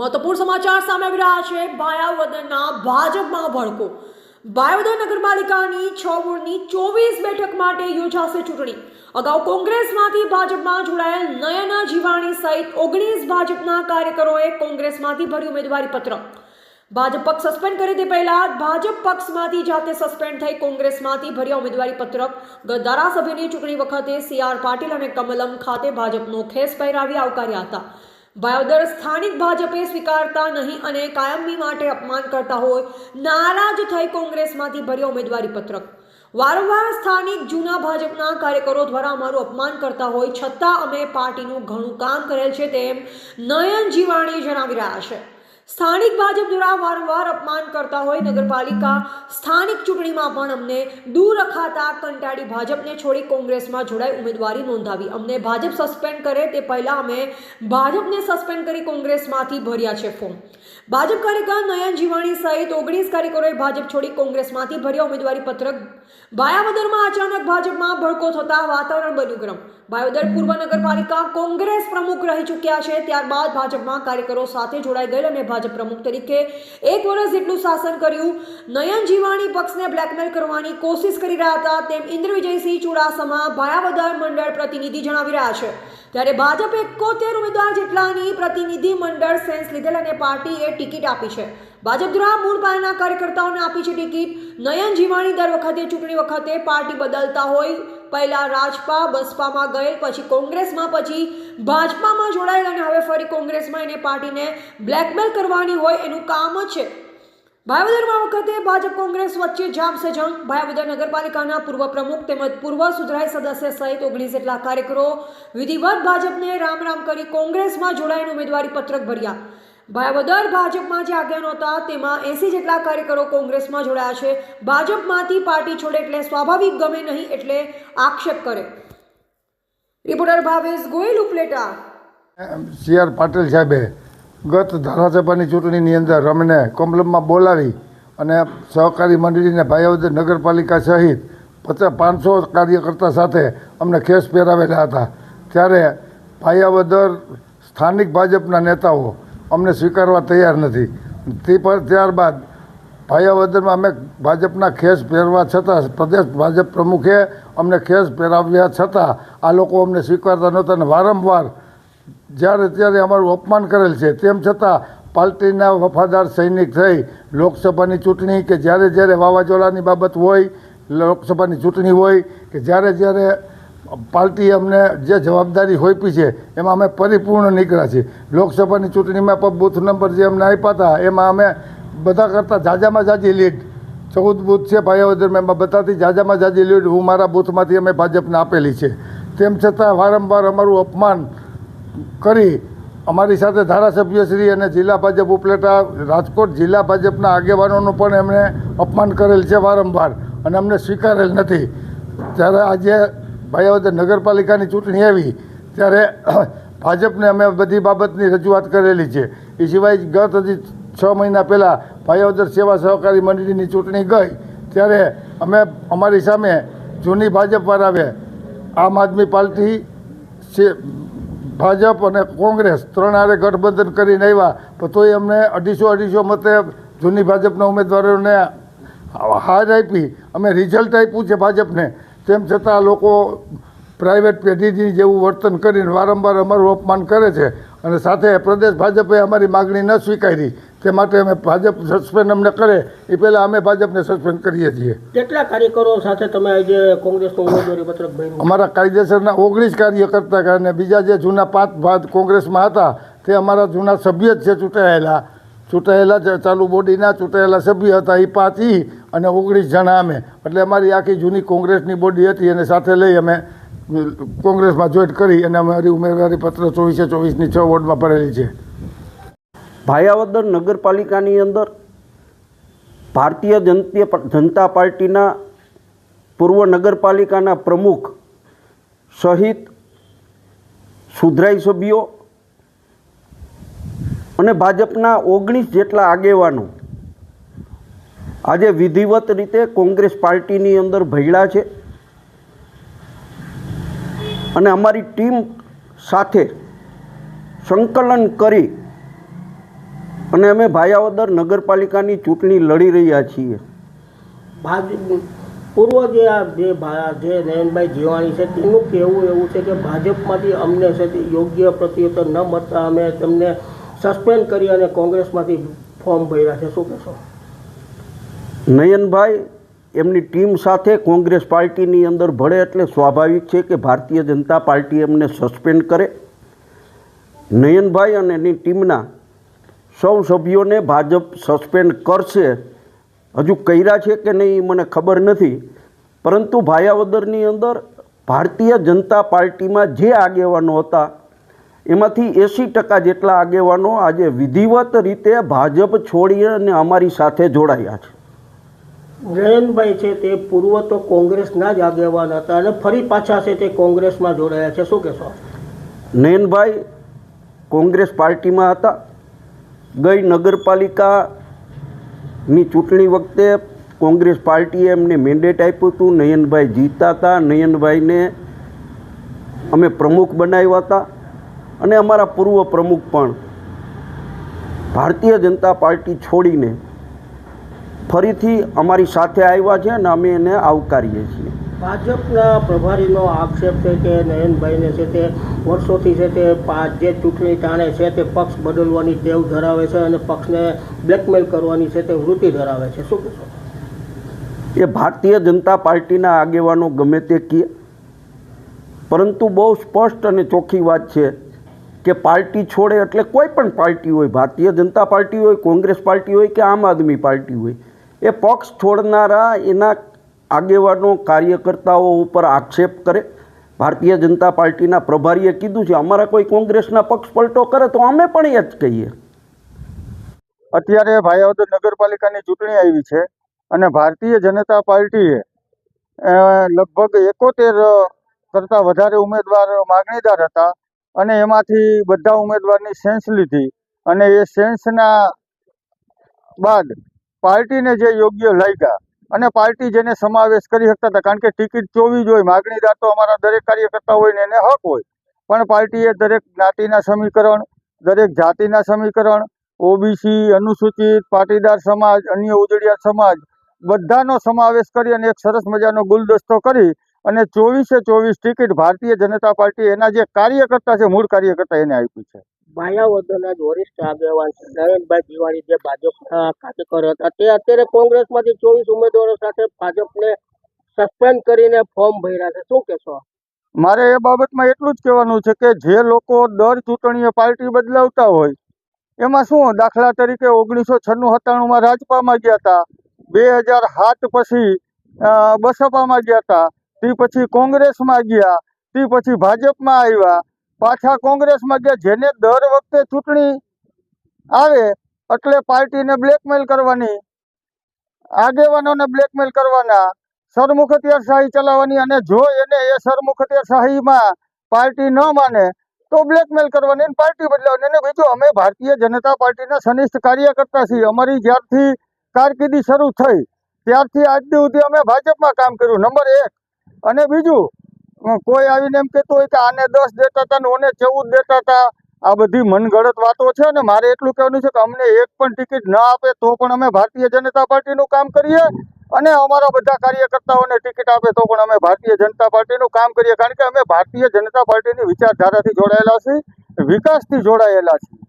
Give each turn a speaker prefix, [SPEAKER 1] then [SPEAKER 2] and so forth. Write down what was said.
[SPEAKER 1] મહત્વપૂર્ણ સમાચાર સામે આવી રહ્યા છે. ભાયાવદનના ભાજપમાં ભડકો ભાયાવદન નગરપાલિકાની છ વોર્ડની ચોવીસ બેઠક માટે યોજાશે ચૂંટણી. અગાઉ કોંગ્રેસમાંથી ભાજપમાં જોડાયેલ નયના જીવાણી સહિત ઓગણીસ ભાજપના કાર્યકરોએ કોંગ્રેસમાંથી ભર્યું ઉમેદવારી પત્ર ભાજપ પક્ષ સસ્પેન્ડ કરે તે પહેલા ભાજપ પક્ષમાંથી જાતે સસ્પેન્ડ થઈ કોંગ્રેસમાંથી ભર્યા ઉમેદવારી પત્રક ધારાસભ્યની ચૂંટણી વખતે સી આર પાટીલ અને કમલમ ખાતે ભાજપનો ખેસ પહેરાવી આવકાર્યા હતા. ભાયોદર સ્થાનિક ભાજપે સ્વીકારતા નહીં અને કાયમી માટે અપમાન કરતા હોય, નારાજ થઈ કોંગ્રેસમાંથી ભર્યો ઉમેદવારી પત્રક. વારંવાર સ્થાનિક જૂના ભાજપના કાર્યકરો દ્વારા અમારું અપમાન કરતા હોય, છતાં અમે પાર્ટીનું ઘણું કામ કરેલ છે તેમ નયન જીવાણી જણાવી રહ્યા છે. સ્થાનિક ભાજપ દ્વારા વારંવાર અપમાન કરતા હોય નગરપાલિકા, સ્થાનિક ચૂંટણીમાં પણ અમને દૂર રખાતા કંટાળી ભાજપને છોડી કોંગ્રેસમાં જોડાઈ ઉમેદવારી નોંધાવી. અમને ભાજપ સસ્પેન્ડ કરે તે પહેલાં અમે ભાજપને સસ્પેન્ડ કરી કોંગ્રેસમાંથી ભર્યા છે ફોર્મ. ભાજપ કાર્યકર નયન જીવાણી સહિત ઓગણીસ કાર્યકરોએ ભાજપ છોડી કોંગ્રેસમાંથી ભર્યા ઉમેદવારી પત્રક ભાયાવદરમાં અચાનક ભાજપમાં ભડકો થતા વાતાવરણ બન્યું ગરમ. ભાયોદર પૂર્વ નગરપાલિકા કોંગ્રેસ પ્રમુખ રહી ચૂક્યા છે. ત્યારબાદ ભાજપમાં કાર્યકરો સાથે જોડાઈ ગયેલ અને ભાજપ પ્રમુખ તરીકે એક વર્ષ જેટલું શાસન કર્યું. નયન જીવાણી પક્ષને બ્લેકમેલ કરવાની કોશિશ કરી રહ્યા હતા. તેમ ઇન્દ્ર વિજયસિંહ ચુડાસમા ભાયાવદર મંડળ પ્રતિનિધિ જણાવી રહ્યા છે. ત્યારે ભાજપ એકોતેર ઉમેદવાર જેટલાની પ્રતિનિધિ મંડળ સેન્સ લીધેલ અને પાર્ટીએ ટિકિટ આપી છે. ભાજપ દ્વારા મૂળ પાયાના કાર્યકર્તાઓને આપી છે ટિકિટ. નયન જીવાણી દર વખતે ચૂંટણી વખતે પાર્ટી બદલતા હોય. પહેલાં રાજપા, બસપામાં ગયેલ, પછી કોંગ્રેસમાં, પછી ભાજપામાં જોડાયેલ અને હવે ફરી કોંગ્રેસમાં એને પાર્ટીને બ્લેકમેલ કરવાની હોય એનું કામ જ છે. ભાવદરમાં વખતે ભાજપ કોંગ્રેસ વચ્ચે જામશે જંગ ભાવદર નગરપાલિકાના પૂર્વ પ્રમુખ તેમજ પૂર્વ સુધરાઈ સદસ્ય સહિત ઓગણીસ જેટલા કાર્યકરો વિધિવત ભાજપને રામ રામ કરી કોંગ્રેસમાં જોડાઈને ઉમેદવારી પત્રક ભર્યા. ભાવદર ભાજપમાં જે આગેવાનો હતા, તેમાં એસી જેટલા કાર્યકરો કોંગ્રેસમાં જોડાયા છે. ભાજપમાંથી પાર્ટી છોડે એટલે સ્વાભાવિક ગમે નહીં એટલે આક્ષેપ કરે. Reporter Bhavesh Goyal, Upleta.
[SPEAKER 2] C R Patil સાહેબે ગત ધારાસભાની ચૂંટણીની અંદર અમને કોમલમમાં બોલાવી અને સહકારી મંડળીને ભાયાવદર નગરપાલિકા સહિત પચાસ, પાંચસો કાર્યકર્તા સાથે અમને ખેસ પહેરાવેલા હતા. ત્યારે ભાયાવદર સ્થાનિક ભાજપના નેતાઓ અમને સ્વીકારવા તૈયાર નથી. તે પર ત્યારબાદ ભાયાવદરમાં અમે ભાજપના ખેસ પહેરવા છતાં, પ્રદેશ ભાજપ પ્રમુખે અમને ખેસ પહેરાવ્યા છતાં આ લોકો અમને સ્વીકારતા નહોતા અને વારંવાર જ્યારે ત્યારે અમારું અપમાન કરેલ છે, તેમ છતાં પાર્ટીના વફાદાર સૈનિક થઈ લોકસભાની ચૂંટણી કે જ્યારે જ્યારે વાવાઝોડાની બાબત હોય, લોકસભાની ચૂંટણી હોય કે જ્યારે જ્યારે પાર્ટીએ અમને જે જવાબદારી હોઈપી છે, એમાં અમે પરિપૂર્ણ નીકળ્યા છીએ. લોકસભાની ચૂંટણીમાં પણ બૂથ નંબર જે અમને આપ્યા હતા, એમાં અમે બધા કરતાં જાજામાં જાજી લીડ. ચૌદ બૂથ છે ભાઈઓદરમાં એમાં બધાથી જાજામાં જાજી લીડ. હું મારા બૂથમાંથી અમે ભાજપને આપેલી છે. તેમ છતાં વારંવાર અમારું અપમાન કરી અમારી સાથે ધારાસભ્યશ્રી અને જિલ્લા ભાજપ ઉપલેટા, રાજકોટ જિલ્લા ભાજપના આગેવાનોનું પણ એમણે અપમાન કરેલ છે વારંવાર અને અમને સ્વીકારેલ નથી. ત્યારે આજે ભાઈઓદર નગરપાલિકાની ચૂંટણી આવી, ત્યારે ભાજપને અમે બધી બાબતની રજૂઆત કરેલી છે. એ સિવાય ગત હજી છ મહિના પહેલાં ભાયાવદર સેવા સહકારી મંડળીની ચૂંટણી ગઈ, ત્યારે અમે અમારી સામે જૂની ભાજપવાળાએ આમ આદમી પાર્ટી ભાજપ અને કોંગ્રેસ ત્રણ આરે ગઠબંધન કરીને આવ્યા પણ તોય અમને અઢીસો અઢીસો મતે જૂની ભાજપના ઉમેદવારોને હાર આપી. અમે રિઝલ્ટ આપ્યું છે ભાજપને. તેમ છતાં લોકો પ્રાઇવેટ પેઢીની જેવું વર્તન કરીને વારંવાર અમારું અપમાન કરે છે અને સાથે પ્રદેશ ભાજપે અમારી માગણી ન સ્વીકારી. તે માટે અમે ભાજપ સસ્પેન્ડ અમને કરે એ પહેલાં અમે ભાજપને સસ્પેન્ડ કરીએ છીએ.
[SPEAKER 3] કેટલા કાર્યકરો સાથે તમે આજે કોંગ્રેસનો ઉમેદવારી પત્રક
[SPEAKER 2] અમારા કાયદેસરના ઓગણીસ કાર્યકર્તા અને બીજા જે જૂના પાંચ ભાગ કોંગ્રેસમાં હતા તે અમારા જૂના સભ્ય જ છે ચૂંટાયેલા. ચૂંટાયેલા જે ચાલુ બોડીના ચૂંટાયેલા સભ્ય હતા એ પાંચ અને ઓગણીસ જણા અમે. એટલે અમારી આખી જૂની કોંગ્રેસની બોડી હતી અને સાથે લઈ અમે કોંગ્રેસમાં જોઈન્ટ કરી અને અમારી ઉમેદવારી પત્ર ચોવીસે ચોવીસની છ વોર્ડમાં ભરેલી છે.
[SPEAKER 3] ભાયાવદર નગરપાલિકાની અંદર ભારતીય જનતા પાર્ટીના પૂર્વ નગરપાલિકાના પ્રમુખ સહિત સુધરાઈ સભ્યો અને ભાજપના ઓગણીસ જેટલા આગેવાનો આજે વિધિવત રીતે કોંગ્રેસ પાર્ટીની અંદર ભયડા છે. અને અમારી ટીમ સાથે સંકલન કરી
[SPEAKER 4] અને અમે ભાયાવદર નગરપાલિકાની ચૂંટણી લડી રહ્યા છીએ.
[SPEAKER 3] પૂર્વ જે આ જે જે નયનભાઈ જીવાણી છે, તેનું કહેવું એવું છે કે ભાજપમાંથી અમને છે યોગ્ય પ્રત્યુત્તર ન મળતા અમે તેમને સસ્પેન્ડ કરી અને કોંગ્રેસમાંથી ફોર્મ ભર્યા છે. શું કહેશો?
[SPEAKER 4] નયનભાઈ, એમની ટીમ સાથે કોંગ્રેસ પાર્ટીની અંદર ભળે એટલે સ્વાભાવિક છે કે ભારતીય જનતા પાર્ટી એમને સસ્પેન્ડ કરે. નયનભાઈ અને એની ટીમના સૌ સભ્યોને ભાજપ સસ્પેન્ડ કરશે. હજુ કર્યા છે કે નહીં મને ખબર નથી. પરંતુ ભાયાવદરની અંદર ભારતીય જનતા પાર્ટીમાં જે આગેવાનો હતા, એમાંથી એંસી ટકા જેટલા આગેવાનો આજે વિધિવત રીતે ભાજપ છોડી અને અમારી સાથે જોડાયા છે.
[SPEAKER 3] નયનભાઈ છે તે પૂર્વ તો કોંગ્રેસના જ આગેવાન હતા અને ફરી પાછા છે તે કોંગ્રેસમાં જોડાયા છે. શું કહેશો?
[SPEAKER 4] નયનભાઈ, કોંગ્રેસ પાર્ટીમાં હતા. ગઈ નગરપાલિકાની ચૂંટણી વખતે કોંગ્રેસ પાર્ટીએ એમને મેન્ડેટ આપ્યું હતું. નયનભાઈ જીતતા હતા. નયનભાઈને અમે પ્રમુખ બનાવ્યા હતા. અને અમારા પૂર્વ પ્રમુખ પણ ભારતીય જનતા પાર્ટી છોડીને ફરીથી અમારી સાથે આવ્યા છે અને અમે એને આવકારીએ છીએ.
[SPEAKER 3] ભાજપના પ્રભારીનો આક્ષેપ છે કે નયનભાઈને છે તે વર્ષોથી છે તે જે ચૂંટણી ટાણે છે તે પક્ષ બદલવાની ટેવ ધરાવે છે અને પક્ષને બ્લેકમેલ કરવાની છે તે વૃત્તિ ધરાવે છે. શું કહેશો?
[SPEAKER 4] એ ભારતીય જનતા પાર્ટીના આગેવાનો ગમે તે કહે પરંતુ બહુ સ્પષ્ટ અને ચોખ્ખી વાત છે કે પાર્ટી છોડે એટલે કોઈ પણ પાર્ટી હોય ભારતીય જનતા પાર્ટી હોય કોંગ્રેસ પાર્ટી હોય કે આમ આદમી પાર્ટી હોય એ પક્ષ છોડનારા એના આગેવાનો કાર્યકર્તાઓ ઉપર આક્ષેપ કરે. ભારતીય જનતા પાર્ટીના પ્રભારીએ કીધું છે, અમારા કોઈ કોંગ્રેસના પક્ષ પલટો કરે તો અમે પણ એ જ કહીએ.
[SPEAKER 5] અત્યારે ભાયાવદર નગરપાલિકાની ચૂંટણી આવી છે અને ભારતીય જનતા પાર્ટીએ લગભગ એકોતેર કરતાં વધારે ઉમેદવાર માગણીદાર હતા અને એમાંથી બધા ઉમેદવારની સેન્સ લીધી અને એ સેન્સના બાદ પાર્ટીને જે યોગ્ય લાગ્યા અને પાર્ટી જેને સમાવેશ કરી શકતા હતા, કારણ કે ટિકિટ જોવી જોઈએ માગણીદાર તો અમારા દરેક કાર્યકર્તા હોય ને એને હક હોય. પણ પાર્ટીએ દરેક જ્ઞાતિના સમીકરણ, દરેક જાતિના સમીકરણ, ઓબીસી, અનુસૂચિત, પાટીદાર સમાજ, અન્ય ઉજળિયા સમાજ, બધાનો સમાવેશ કરી અને એક સરસ મજાનો ગુલદસ્તો કરી અને ચોવીસે ચોવીસ ટિકિટ ભારતીય જનતા પાર્ટી એના જે કાર્યકર્તા છે, મૂળ કાર્યકર્તા એને આપી છે.
[SPEAKER 3] માયાવદરના જ વરિષ્ઠ આગેવાન છે. નયનભાઈ જીવાણી જે ભાજપના કાર્યકર હતા, તે અત્યારે કોંગ્રેસમાંથી ચોવીસ ઉમેદવારો સાથે ભાજપને સસ્પેન્ડ કરીને ફોર્મ ભર્યા છે. શું કહેશો?
[SPEAKER 5] મારે એ બાબતમાં એટલું જ કહેવાનું છે કે જે લોકો દર ચૂંટણીએ પાર્ટી બદલાવતા હોય, એમાં શું, દાખલા તરીકે ઓગણીસો છન્નું સત્તાણુંમાં રાજપામાં ગયા હતા, બે હજાર સાત પછી બસપામાં ગયા હતા, તે પછી કોંગ્રેસમાં ગયા, તે પછી ભાજપમાં આવ્યા પાછા કોંગ્રેસમાં ગયા, જેને દર વખતે ચૂંટણી આવે એટલે પાર્ટીને બ્લેકમેલ કરવાની, આગેવાનોને બ્લેકમેલ કરવાના સરમુખત્યારશાહી શાહી ચલાવવાની અને જો એને એ સરમુખત્યારશાહીમાં શાહીમાં પાર્ટી ન માને, તો બ્લેકમેલ કરવાની પાર્ટી બદલાવવાની. અને બીજું, અમે ભારતીય જનતા પાર્ટીના સનિષ્ઠ કાર્યકર્તા છીએ. અમારી જ્યારથી કારકિર્દી શરૂ થઈ, ત્યારથી આજ સુધી અમે ભાજપમાં કામ કર્યું. નંબર એક. અને બીજું કોઈ આવીને એમ કહેતું હોય કે આને દસ દેતા હતા ને ઓને ચૌદ દેતા હતા. આ બધી મનગળત વાતો છે અને મારે એટલું કહેવાનું છે કે અમને એક પણ ટિકિટ ન આપે તો પણ અમે ભારતીય જનતા પાર્ટીનું કામ કરીએ અને અમારા બધા કાર્યકર્તાઓને ટિકિટ આપે તો પણ અમે ભારતીય જનતા પાર્ટીનું કામ કરીએ. કારણ કે અમે ભારતીય જનતા પાર્ટીની વિચારધારાથી જોડાયેલા છીએ, વિકાસથી જોડાયેલા છીએ.